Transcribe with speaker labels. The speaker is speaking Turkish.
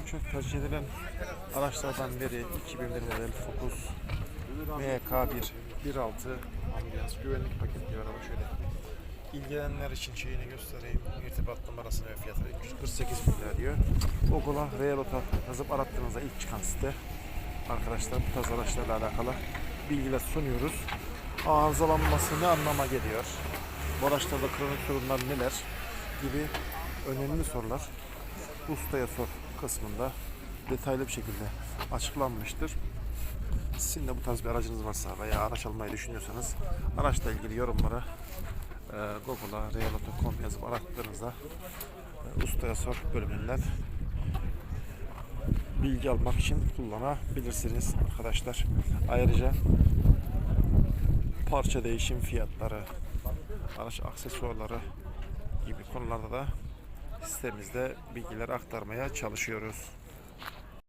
Speaker 1: en çok tercih edilen araçlardan biri 2001 model Focus MK1 1.6 ambiyans güvenlik paketli araba şöyle. İlgilenenler için şeyini göstereyim. İrtibat numarasını ve fiyatını 348 bin lira diyor. Google'a Realota yazıp arattığınızda ilk çıkan site. Arkadaşlar bu tarz araçlarla alakalı bilgiler sunuyoruz. Arızalanması ne anlama geliyor? Bu araçlarda kronik sorunlar neler? Gibi önemli sorular ustaya sor kısmında detaylı bir şekilde açıklanmıştır. Sizin de bu tarz bir aracınız varsa veya araç almayı düşünüyorsanız araçla ilgili yorumlara e, Google'a realauto.com yazıp arattığınızda e, ustaya sor bölümünden bilgi almak için kullanabilirsiniz arkadaşlar. Ayrıca parça değişim fiyatları, araç aksesuarları gibi konularda da sitemizde bilgiler aktarmaya çalışıyoruz.